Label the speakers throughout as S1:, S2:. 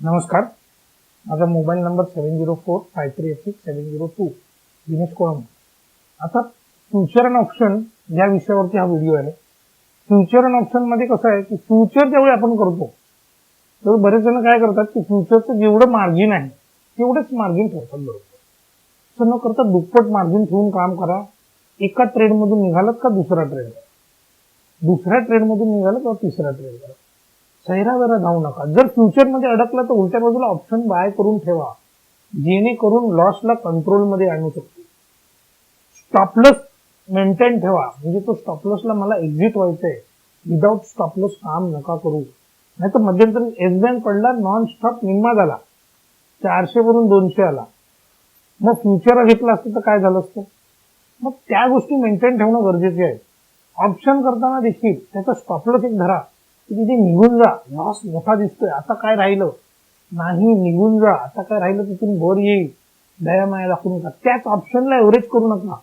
S1: नमस्कार. माझा mobile number seven zero four five three eight six seven zero two Dinesh Kolamb. आता future and option या विषयावरती हा व्हिडिओ आहे फ्युचर अँड ऑप्शनमध्ये कसं आहे की फ्युचर ज्यावेळी आपण करतो तर बरेच जण काय करतात की फ्युचरचं जेवढं मार्जिन आहे तेवढंच मार्जिन ठेवतात बरोबर. असं न करता दुप्पट मार्जिन ठेवून काम करा. एका ट्रेडमधून निघालात का दुसरा ट्रेड दुसऱ्या ट्रेडमधून निघालं किंवा तिसरा ट्रेड करा सैरावेरा जाऊ नका. जर फ्युचरमध्ये अडकला तर उलट्या बाजूला ऑप्शन बाय करून ठेवा. जेणेकरून लॉसला कंट्रोलमध्ये आणू शकतो. स्टॉपलस मेंटेन ठेवा. म्हणजे तो स्टॉपलसला मला एक्झिट व्हायचंय. विदाऊट स्टॉपलस काम नका करू. नाही तर मध्यंतरी एस बँक पडला नॉन स्टॉप निम्मा झाला. चारशे वरून दोनशे आला. मग फ्युचर घेतला असतं तर काय झालं असतं? मग त्या गोष्टी मेंटेन ठेवणं गरजेचे आहे. ऑप्शन करताना देखील त्याचा स्टॉपलस एक धरा. तिथे निघून जा. लॉस मोठा दिसतोय. आता काय राहिलं? नाही निघून जा. आता काय राहिलं तिथून बोर येईल. दया माया दाखवू नका. त्याच ऑप्शनला एव्हरेज करू नका.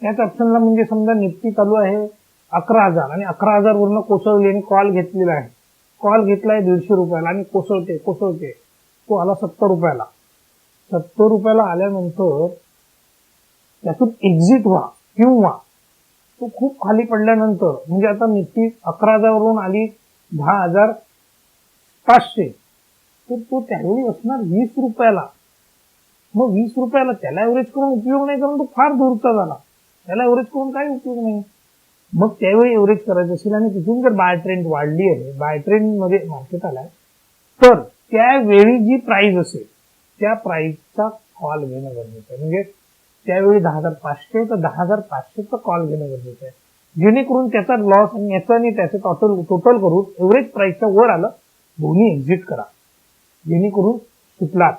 S1: त्याच ऑप्शनला म्हणजे समजा निफ्टी चालू आहे अकरा हजार आणि अकरा हजार वरनं कोसळली आणि कॉल घेतलेला आहे. कॉल घेतलाय दीडशे रुपयाला आणि कोसळते कोसळते. तो आला सत्तर रुपयाला. सत्तर रुपयाला आल्यानंतर त्यातून एक्झिट व्हा किंवा तो खूप खाली पडल्यानंतर म्हणजे आता निफ्टी अकरा हजारवरून आली दहा हजार पाचशे. तर तो त्यावेळी असणार वीस रुपयाला. मग वीस रुपयाला त्याला एव्हरेज करून उपयोग नाही कारण तो फार दूरचा झाला. त्याला एव्हरेज करून काही उपयोग नाही. मग त्यावेळी एव्हरेज करायचं असेल आणि तिथून जर बाय ट्रेंड वाढली आहे बाय ट्रेंडमध्ये मार्केट आलाय तर त्यावेळी जी प्राईज असेल त्या प्राईजचा कॉल घेणं गरजेचं आहे. म्हणजे त्यावेळी दहा हजार पाचशे तर दहा हजार पाचशेचा कॉल घेणं गरजेचं आहे. जेणेकरून त्याचा लॉस आणि याचा आणि त्याचं टोटल टोटल करून एव्हरेज प्राईसच्या वर आलं दोन्ही एक्झिट करा. जेणेकरून सुटलात.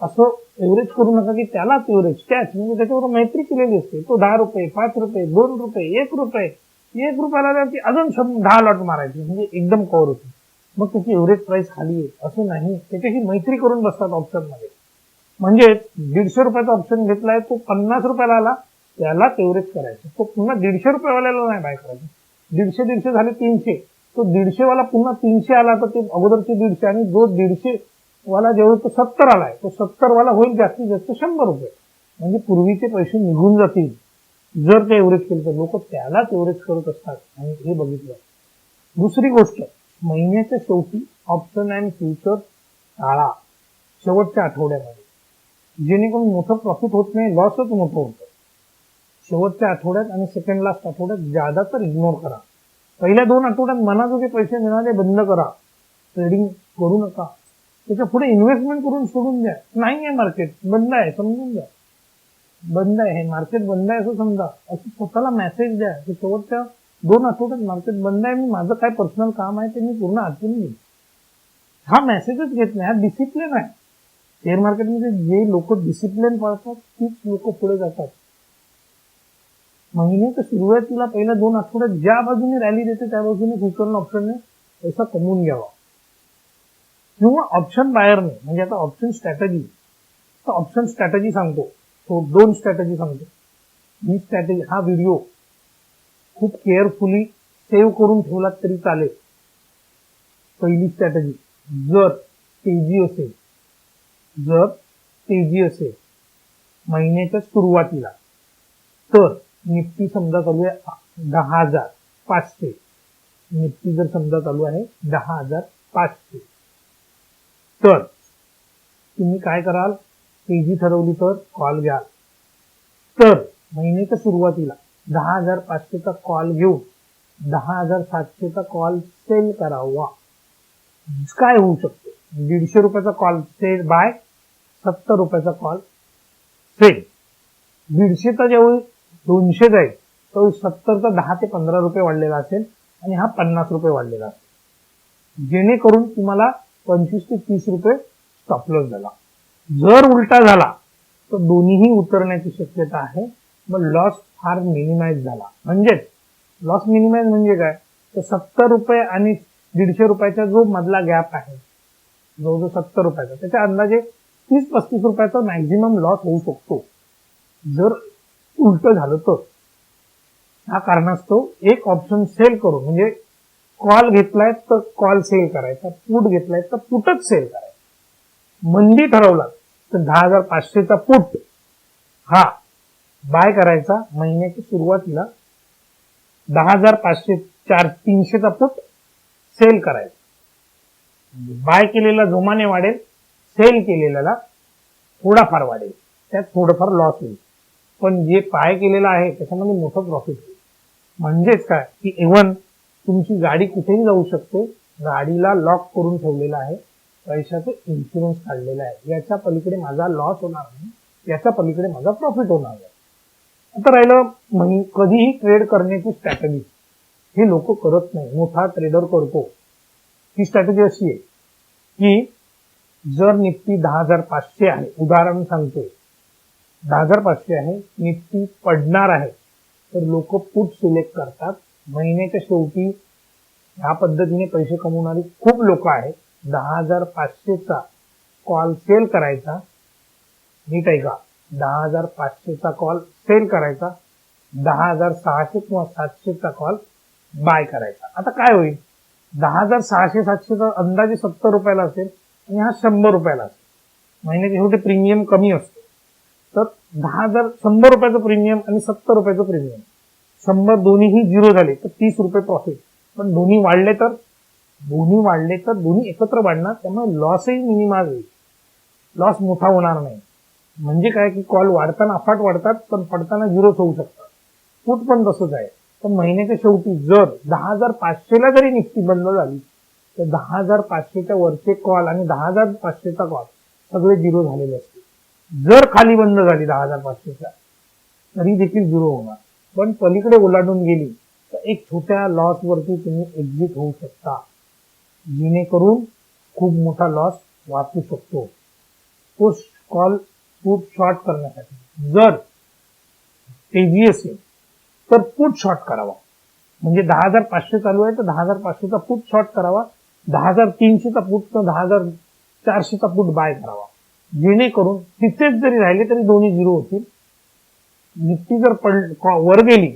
S1: असं एव्हरेज करू नका की त्यालाच एव्हरेज त्याच म्हणजे त्याच्यावर मैत्री केलेली असते. तो दहा रुपये पाच रुपये दोन रुपये एक रुपये एक रुपयाला ती अजून दहा लॉट मारायची म्हणजे एकदम कव्हर होती. मग त्याची एव्हरेज प्राइस खाली आहे असं नाही. त्याच्याशी मैत्री करून बसतात ऑप्शनमध्ये म्हणजे दीडशे रुपयाचा ऑप्शन घेतलाय तो पन्नास रुपयाला आला त्यालाच एव्हरेज करायचं. तो पुन्हा दीडशे रुपयावाल्याला नाही बाय करायचं. दीडशे दीडशे झाले तीनशे. तो दीडशे वाला पुन्हा तीनशे आला तर ते अगोदरचे दीडशे आणि जो दीडशे वाला जेव्हा तो सत्तर आलाय तो सत्तर वाला होईल जास्तीत जास्त शंभर रुपये. म्हणजे पूर्वीचे पैसे निघून जातील. जर ते एव्हरेज केलं तर लोक त्यालाच एव्हरेज करत असतात. आणि हे बघितलं. दुसरी गोष्ट महिन्याच्या शेवटी ऑप्शन अँड फ्युचर टाळा. शेवटच्या आठवड्यामध्ये. जेणेकरून मोठं प्रॉफिट होत नाही लॉसच मोठं होतं. शेवटच्या आठवड्यात आणि सेकंड लास्ट आठवड्यात ज्यादा तर इग्नोर करा. पहिल्या दोन आठवड्यात मनाजोगे पैसे मिळाले बंद करा. ट्रेडिंग करू नका. त्याच्या पुढे इन्व्हेस्टमेंट करून सोडून द्या. नाही आहे मार्केट बंद आहे समजून द्या बंद आहे. हे मार्केट बंद आहे असं समजा. असं स्वतःला मेसेज द्या. की शेवटच्या दोन आठवड्यात मार्केट बंद आहे. मी माझं काय पर्सनल काम आहे ते मी पूर्ण आतून घेईन. हा मेसेजच घेत नाही. हा डिसिप्लिन आहे. शेअर मार्केटमध्ये जे लोक डिसिप्लिन पाळतात तीच लोक पुढे जातात. म्हणजे महिन्याच्या सुरुवातीला पहिल्या दोन आठवड्यात ज्या बाजूने रॅली देते त्या बाजूने फ्युचर ऑप्शनने पैसा कमवून घ्यावा. किंवा ऑप्शन बाहेरने म्हणजे आता ऑप्शन स्ट्रॅटेजी तर ऑप्शन स्ट्रॅटेजी सांगतो. तो दोन स्ट्रॅटजी सांगतो. ही स्ट्रॅटेजी हा व्हिडिओ खूप केअरफुली सेव्ह करून ठेवलात तरी चालेल. पहिली स्ट्रॅटेजी जर तेजी असेल जर तेजी असेल महिन्याच्या सुरुवातीला तर निफ्टी समजा चालू आहे दहा हजार पाचशे. निफ्टी जर समजा चालू आहे दहा हजार पाचशे. तर तुम्ही काय कराल? तेजी ठरवली तर कॉल घ्याल. तर महिन्याच्या सुरुवातीला दहा हजार पाचशेचा कॉल घेऊन दहा हजार सातशेचा कॉल सेल करावा. काय होऊ शकतो? दीडशे रुपयाचा कॉल सेल बाय सत्तर रुपयाचा कॉल सेल दीडशेचा ज्यावेळी दोनशे जाईल तो सत्तरचा दहा ते पंधरा रुपये वाढलेला असेल आणि हा पन्नास रुपये वाढलेला असेल. जेणेकरून तुम्हाला पंचवीस ते तीस रुपये स्टॉपलॉस झाला. जर उलटा झाला तर दोन्हीही उतरण्याची शक्यता आहे. मग लॉस फार मिनिमाइज झाला. म्हणजेच लॉस मिनिमाइज म्हणजे काय? तर सत्तर रुपये आणि दीडशे रुपयाचा जो मधला गॅप आहे जो जो सत्तर रुपयाचा. त्याच्या अंदाजे तीस पस्तीस रुपयाचा मॅक्झिमम लॉस होऊ शकतो. जर उलट झालं तर. हा कारणास्तव एक ऑप्शन सेल करून म्हणजे कॉल घेतलाय तर कॉल सेल करायचा. पुट घेतलाय तर पुटच सेल करायचा. मंदी ठरवला तर दहा हजार पाचशेचा पुट हा बाय करायचा महिन्याच्या सुरुवातीला दहा हजार पाचशे चार तीनशेचा पुट सेल करायचा. बाय केलेला जोमाने वाढेल सेल केलेल्याला थोडाफार वाढेल. त्यात थोडंफार लॉस होईल. पण जे पाय केलेलं आहे त्याच्यामध्ये मोठं प्रॉफिट होईल. म्हणजेच काय? की इव्हन तुमची गाडी कुठेही जाऊ शकते गाडीला लॉक करून ठेवलेला आहे पैशाचं इन्शुरन्स काढलेला आहे. याच्या पलीकडे माझा लॉस होणार नाही याच्या पलीकडे माझा प्रॉफिट होणार आहे आता राहिलं म्हण- कधीही ट्रेड करण्याची स्ट्रॅटजी हे लोक करत नाही. मोठा ट्रेडर करतो. ही स्ट्रॅटेजी अशी आहे की जर निफ्टी दहा हजार पाचशे आहे उदाहरण सांगतोय. दहा हजार पाचशे आहे निफ्टी पडणार आहे तर लोक पुट सिलेक्ट करतात. महिन्याच्या शेवटी ह्या पद्धतीने पैसे कमवणारी खूप लोक आहेत. दहा हजार पाचशेचा कॉल सेल करायचा. नीट का दहा हजार पाचशेचा कॉल सेल करायचा. दहा हजार सहाशे किंवा सातशेचा कॉल बाय करायचा. आता काय होईल? दहा हजार सहाशे सातशेचा अंदाजे सत्तर रुपयाला असेल आणि हा शंभर रुपयाला असेल. महिन्याचे शेवटी प्रीमियम कमी असतो. तर दहा हजार शंभर रुपयाचं प्रीमियम आणि सत्तर रुपयाचं प्रीमियम शंभर दोन्हीही झिरो झाले तर तीस रुपये प्रॉफिट पण दोन्ही वाढले तर? दोन्ही वाढले तर दोन्ही एकत्र वाढणार त्यामुळे लॉसही मिनिमाल होईल. लॉस मोठा होणार नाही. म्हणजे काय की कॉल वाढताना अफाट वाढतात पण पडताना झिरोच होऊ शकतात. फूट पण तसंच आहे. तर महिन्याच्या शेवटी जर दहा हजार पाचशेला जरी निफ्टी बंद झाली तर दहा हजार पाचशेच्या वरचे कॉल आणि दहा हजार पाचशेचा कॉल सगळे झिरो झालेले असतील. जर खाली बंद झाली दहा हजार पाचशेच्या तरी देखील झिरो होणार. पण पलीकडे ओलांडून गेली तर एक छोट्या लॉसवरती तुम्ही एक्झिट होऊ शकता. जेणेकरून खूप मोठा लॉस वाचू शकतो. तो कॉल खूप शॉर्ट करण्यासाठी. जर तेजी असेल तर पुट शॉर्ट करावा. म्हणजे दहा हजार पाचशे चालू आहे तर दहा हजार पाचशेचा पुट शॉर्ट करावा. दहा हजार तीनशेचा पुट तर दहा हजार चारशेचा पुट बाय करावा. जेणेकरून तिथेच जरी राहिले तरी दोन्ही झिरो होतील. निफ्टी जर पड वर गेली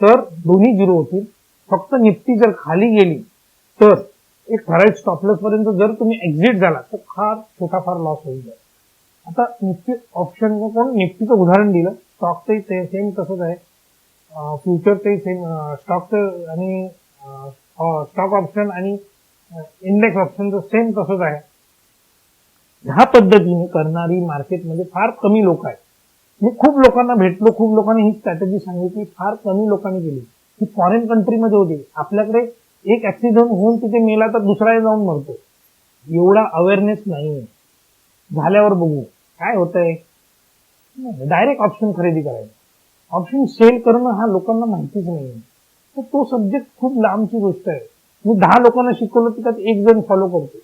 S1: तर दोन्ही झिरो होतील. फक्त निफ्टी जर खाली गेली तर एक ठराविक स्टॉपलॉस पर्यंत जर तुम्ही एक्झिट झाला तर फार छोटा फार लॉस होईल. आता निफ्टी ऑप्शन कोण निफ्टीचं उदाहरण दिलं. स्टॉकचंही सेम तसंच आहे. फ्युचरचंही सेम स्टॉकचं आणि स्टॉक ऑप्शन आणि इंडेक्स ऑप्शनचं सेम तसंच आहे. ह्या पद्धतीने करणारी मार्केटमध्ये फार कमी लोक आहेत. मी खूप लोकांना भेटलो खूप लोकांनी ही स्ट्रॅटेजी सांगितली फार कमी लोकांनी केली. ही फॉरेन कंट्रीमध्ये होती. आपल्याकडे एक ऍक्सिडेंट होऊन तिथे मेला तर दुसरा जाऊन मरतो. एवढा अवेअरनेस नाही झाल्यावर बघू. काय होतंय? डायरेक्ट ऑप्शन खरेदी करायचं. ऑप्शन सेल करणं हा लोकांना माहितीच नाही तर तो सब्जेक्ट खूप लांबची गोष्ट आहे. मी दहा लोकांना शिकवलं तर त्यात एक जण फॉलो करतो.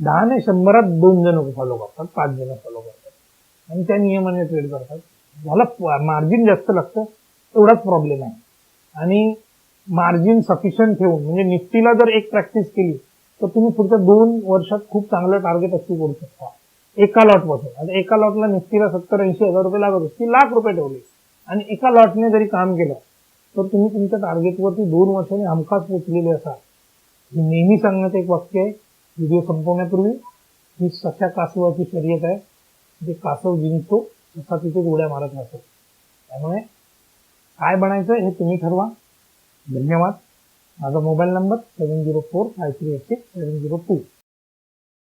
S1: दहा नाही शंभरात दोन जण फॉलो करतात पाच जण फॉलो करतात. आणि त्या नियमाने ट्रेड करतात. ज्याला मार्जिन जास्त लागतं एवढाच प्रॉब्लेम आहे. आणि मार्जिन सफिशियंट ठेवून म्हणजे निफ्टीला जर एक प्रॅक्टिस केली तर तुम्ही पुढच्या दोन वर्षात खूप चांगलं टार्गेट अचीव करू शकता. एका लॉटपासून आता एका लॉटला निफ्टीला सत्तर ऐंशी हजार रुपये लागत असतील लाख रुपये ठेवले. आणि एका लॉटने जरी काम केलं तर तुम्ही तुमच्या टार्गेटवरती दोन वर्षांनी हमखास पोचलेले असाल. हे नेहमी सांगण्याचं एक वाक्य आहे. व्हिडिओ संपवण्यापूर्वी ही सशा कासवाची शर्यत आहे. जे कासव जिंकतो तसा तिथे उड्या मारत नसतो. त्यामुळे काय बनायचं हे तुम्ही ठरवा. धन्यवाद. माझा mobile number seven zero four five three eight six seven zero two